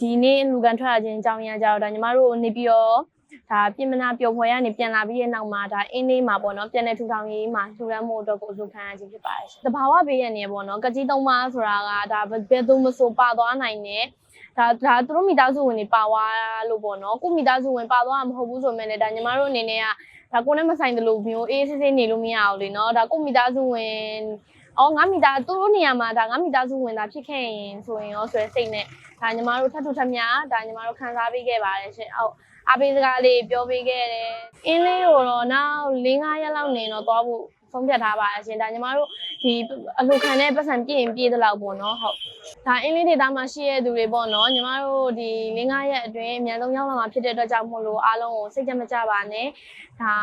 ဒီနေ့လူကန်ထွက်လာခြင်းအကြောင်းရင်းကြတော့ဒါညီမတို့နေပြီးတော့ဒါပြင်မနာပျော်ဖွယ်ကနေပြန်လာပြီးတဲ့နောက်မှာဒါအင်းလေးမှာပေါ့နော်ပြန်တဲ့ထူထောင်ရေးမှာထူရမ်းမှုအတွက်ကိုအလုပ်ခံရခြင်းဖြစ်ပါတယ်ရှင်။တဘာဝဘေးရနေပေါ့နော်ကကြီးသုံးပါးဆိုတာကဒါဘယ်သူမဆိုပါသွားနိုင်တယ်။ဒါဒါသူတို့မိသားစုဝင်တွေပါသွားလို့ပေါ့နော်။ကိုမိသားစုဝင်ပါသွားမှာမဟုတ်ဘူးဆိုမှလည်းဒါညီမတို့အနေနဲ့ကဒါကိုနဲ့မဆိုင်တယ်လို့မျိုးအေးဆေးဆေးနေလို့မရအောင်လေနော်။ဒါကိုမိသားစုဝင် အော်ငါမိသားသူတို့နေရာမှာဒါငါမိသားစုဝင်တာဖြစ်ခဲ့ရင်ဆိုရင်ရောဆိုရယ်စိတ်နဲ့ဒါညီမတို့ထပ်ထူထပ်များဒါညီမတို့ခံစားပေးခဲ့ပါတယ်ရှင်။အော်အပေးစကားလေးပြောပေးခဲ့တယ်။အင်းလေးကို တော့နောက်၄၅ရက်လောက်နေတော့သွားဖို့ဆုံးဖြတ်ထားပါတယ်ရှင်။ဒါညီမတို့ဒီအလှခံတဲ့ပတ်စံပြည့်ရင်ပြည့်သလောက်ပေါ့နော်ဟုတ်။ဒါအင်းလေးဒေသမှာရှိရတဲ့သူတွေပေါ့နော်ညီမတို့ဒီ၄၅ရက်အတွင်းအများဆုံးရောက်လာမှာဖြစ်တဲ့အတွက်ကြောင့်မို့လို့အားလုံးကိုစိတ်ကြမကြပါနဲ့။ဒါ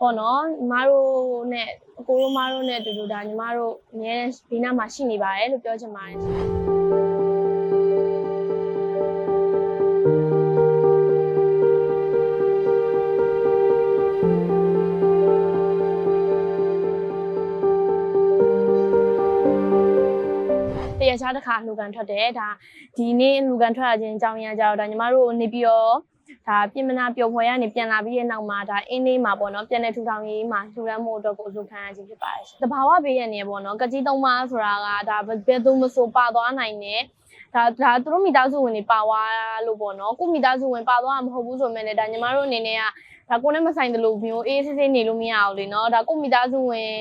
ပေါ့နော်ညီမတို့နဲ့အကိုတို့မတို့နဲ့အတူတူဒါညီမတို့အများဘေးနားမှာရှိနေပါတယ်လို့ပြောချင်ပါတယ် ရှင်။တရချားတစ်ခါလူကန်ထွက်တယ်ဒါဒီနေ့လူကန်ထွက်လာခြင်းအကြောင်းရင်းကြတော့ဒါညီမတို့နေပြီးတော့ဒါပြင်မနာပျော်ဖွယ်ကနေပြန်လာပြီးတဲ့နောက်မှာဒါအင်းလေးမှာပေါ့နော်ပြန်တဲ့ထူထောင်ရေးမှာထူရမ်းမှုအတွက်ကိုအလုပ်ခံရခြင်းဖြစ်ပါတယ်ရှင်။တဘာဝဘေးရနေပေါ့နော်ကကြီးသုံးပါးဆိုတာကဒါဘယ်သူမဆိုပါသွားနိုင်တယ်ဒါဒါသူတို့မိသားစုဝင်တွေပါသွားလို့ပေါ့နော်ကိုမိသားစုဝင်ပါသွားမှာမဟုတ်ဘူးဆိုမှလည်းဒါညီမတို့အနေနဲ့ကဒါကိုနဲ့မဆိုင်တယ်လို့မျိုးအေးဆေးဆေးနေလို့မရအောင်လေနော်ဒါကိုမိသားစုဝင်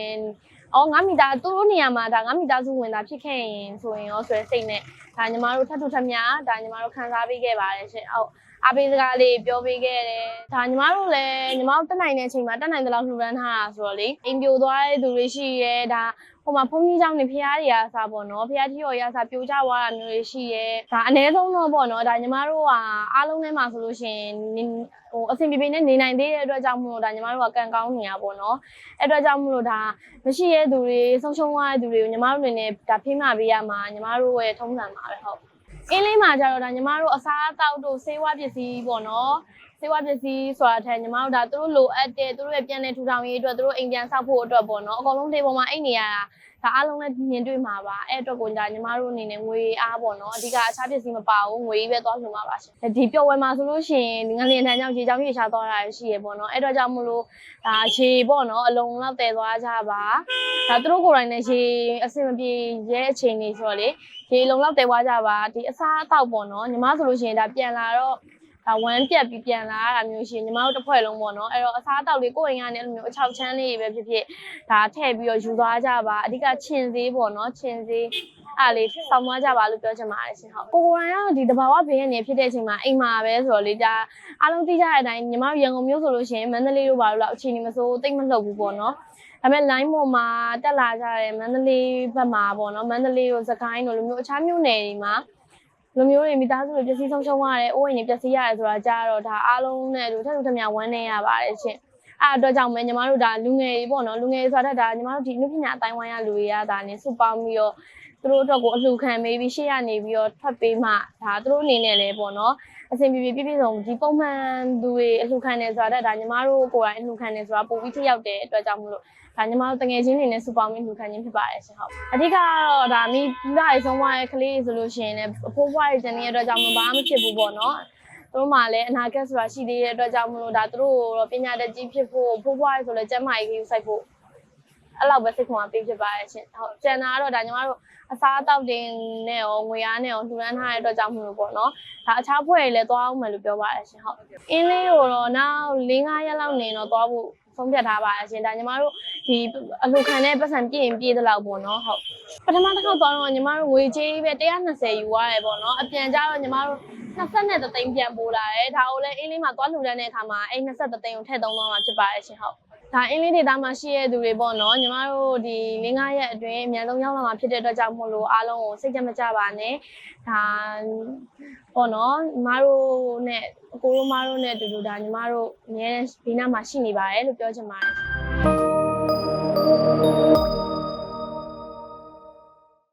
အော်ငါမိသားသူတို့နေရာမှာဒါငါမိသားစုဝင်တာဖြစ်ခဲ့ရင်ဆိုရင်ရောဆိုရယ်စိတ်နဲ့ဒါညီမတို့ထပ်ထူထပ်များဒါညီမတို့ခံစားပေးခဲ့ပါတယ်ရှင်အော်အပေးစကားလေးပြောပေးခဲ့တယ်ဒါညီမတို့လည်းညီမတို့တက်နိုင်တဲ့အချိန်မှာတက်နိုင်တဲ့လောက်လှူဒန်းထားတာဆိုတော့လေအိမ်ပြိုသွားတဲ့သူတွေရှိရဲဒါဟိုမှာဘုန်းကြီးเจ้าနေဖះတွေကစားပေါ့နော်ဖះကြီးရောရစားပြိုကျသွားတာမျိုးတွေရှိရဲဒါအ ਨੇ ဆုံးတော့ပေါ့နော်ဒါညီမတို့ကအားလုံးထဲမှာဆိုလို့ရှိရင်ဟိုအဆင်ပြေပြေနဲ့နေနိုင်သေးတဲ့အတွက်ကြောင့်မို့လို့ဒါညီမတို့ကကံကောင်းနေရပေါ့နော်အဲ့အတွက်ကြောင့်မို့လို့ဒါမရှိရဲသူတွေဆုံးရှုံးသွားတဲ့သူတွေကိုညီမတို့အနေနဲ့ဒါဖိမပေးရမှာညီမတို့ရဲ့ထုံးစံပါ ါပဲဟုတ်အင်းလေးမှာကျတော့ဒါညီမတို့အစားအသောက်တို့ဆေးဝါးပစ္စည်းပေါ့နော် စေဝါပစ္စည်းဆိုတာထက်ညီမတို့ဒါသူတို့လိုအပ်တဲ့သူတို့ရဲ့ပြန်လည်ထူထောင်ရေးအတွက်သူတို့အိမ်ပြန်ဆောက်ဖို့အတွက်ပေါ့နော်အကုန်လုံးလေးပေါ်မှာအိတ်နေရတာဒါအားလုံးလည်းမြင်တွေ့မှာပါအဲ့အတွက်ကိုဒါညီမတို့အနေနဲ့ငွေအားပေါ့နော်အဓိကအခြားပစ္စည်းမပါဘူးငွေကြီးပဲသွားလှူမှာပါရှင်ဒီပျော်ဝယ်မှာဆိုလို့ရှိရင်ငလျင်ထန်ကြောင့်ရေချောင်းရေချသွားတာရှိရပေါ့နော်အဲ့အတွက်ကြောင့်မလို့ဒါရေပေါ့နော်အလုံးလောက်တည်သွားကြပါဒါသူတို့ကိုယ်တိုင်လည်းရေအဆင်မပြေရဲ့အချိန်နေဆိုတော့လေရေလုံးလောက်တည်သွားကြပါဒီအစားအသောက်ပေါ့နော်ညီမဆိုလို့ရှိရင်ဒါပြန်လာတော့ ဒါဝမ်းပြက်ပြီးပြန်လာတာမျိုးရှိရင်ညီမတို့တစ်ဖွဲ့လုံးပေါ့နော်အဲ့တော့အစားအသောက်လေးကိုယ့်အိမ်ကနေအဲ့လိုမျိုးအချောက်ချမ်းလေးပဲဖြစ်ဖြစ်ဒါထည့်ပြီးတော့ယူသွားကြပါအဓိကခြင်သေးပေါ့နော်ခြင်သေးအဲ့လေးစောင်းသွားကြပါလို့ပြောချင်ပါတယ်ရှင်ဟုတ်ကိုကိုရိုင်းကဒီတဘာဝဘေးရနေဖြစ်တဲ့အချိန်မှာအိမ်မှာပဲဆိုတော့လေဒါအားလုံးသိကြတဲ့အတိုင်းညီမတို့ရန်ကုန်မြို့ဆိုလို့ရှိရင်မန္တလေးတို့ဘာလို့လဲအချိန်ကြီးမစိုးတိတ်မလှုပ်ဘူးပေါ့နော်ဒါပေမဲ့ line ပေါ်မှာတက်လာကြတဲ့မန္တလေးဘက်မှာပေါ့နော်မန္တလေးတို့စကိုင်းတို့လိုမျိုးအခြားမြို့နယ်တွေမှာ လူမျိုးတွေမိသားစုတွေပျက်စီးဆုံးရှုံးရတယ်အိုးအိမ်တွေပျက်စီးရတယ်ဆိုတာကြားတော့ဒါအားလုံးနဲ့လူထက်လူထက်များဝမ်းနေရပါတယ်ရှင်အဲ့အတွက်ကြောင့်ပဲညီမတို့ဒါလူငယ်တွေပေါ့နော်လူငယ်တွေဆိုတာဒါညီမတို့ဒီအနုပညာအတိုင်းဝိုင်းရလူတွေကဒါနဲ့စုပေါင်းပြီးတော့ သူတို့အတွက်ကိုအလှခံပေးပြီးရှေ့ရနေပြီးတော့ထွက်ပေးမှဒါသူတို့အနေနဲ့လည်းပေါ့နော်အဆင်ပြေပြေပြည့်ပြည့်စုံဒီပုံမှန်သူတွေအလှခံနေဆိုတာဒါညီမတို့ကိုယ်တိုင်အလှခံနေဆိုတာပိုပြီးထိရောက်တဲ့အတွက်ကြောင့်မလို့ဒါညီမတို့တငယ်ချင်းတွေနဲ့စုပေါင်းပြီးလှခံခြင်းဖြစ်ပါတယ်ရှင်ဟုတ်အဓိကကတော့ဒါမိမိသားဆုံးဝါရဲ့ကလေးဆိုလို့ရှိရင်လည်းအဖိုးဘွားရဲ့ကျန်တဲ့အတွက်ကြောင့်ဘာမှမဖြစ်ဘူးပေါ့နော်သူတို့မှလည်းအနာဂတ်ဆိုတာရှိသေးတဲ့အတွက်ကြောင့်မလို့ဒါသူတို့တော့ပညာတတ်ကြီးဖြစ်ဖို့ဖိုးဘွားရဲ့ဆိုလည်းကျမ်းမာရေးကြီးစိုက်ဖို့ အဲ့လောက်ပဲစိတ်ခွန်အားပေးဖြစ်ပါရဲ့ရှင်ဟုတ်ကျန်တာကတော့ဒါညီမတို့အစားအသောက်တင်နဲ့ရောငွေအားနဲ့ရောလှူဒန်းထားတဲ့အတွက်ကြောင့်မလို့ပေါ့နော်ဒါအခြားဖွဲ့တွေလည်းသွားအောင်မယ်လို့ပြောပါရဲ့ရှင်ဟုတ်အင်းလေးကိုတော့နောက်၄၅ရက်လောက်နေတော့သွားဖို့ဆုံးဖြတ်ထားပါအရှင်ဒါညီမတို့ဒီအလှခံတဲ့ပတ်စံပြည့်ရင်ပြည့်သလောက်ပေါ့နော်ဟုတ်ပထမတစ်ခေါက်သွားတော့ညီမတို့ငွေကြေးပဲ120ယူရတယ်ပေါ့နော်အပြန်ကြတော့ညီမတို့20နဲ့သိန်းပြန်ပို့လာတယ်ဒါကိုလည်းအင်းလေးမှာသွားလှူဒန်းတဲ့အခါမှာအဲ့20သိန်းကိုထည့်သုံးသွားမှာဖြစ်ပါရဲ့ရှင်ဟုတ် ဒါအင်းလေးဒေသမှာရှိရတဲ့သူတွေပေါ့နော်ညီမတို့ဒီ၄၅ရက်အတွင်းအများဆုံးရောက်လာမှာဖြစ်တဲ့အတွက်ကြောင့်မို့လို့အားလုံးကိုစိတ်ကြမကြပါနဲ့ဒါပေါ့နော်ညီမတို့နဲ့အကိုတို့မတို့နဲ့အတူတူဒါညီမတို့အများဘေးနားမှာရှိနေပါတယ်လို့ပြောချင်ပါတယ်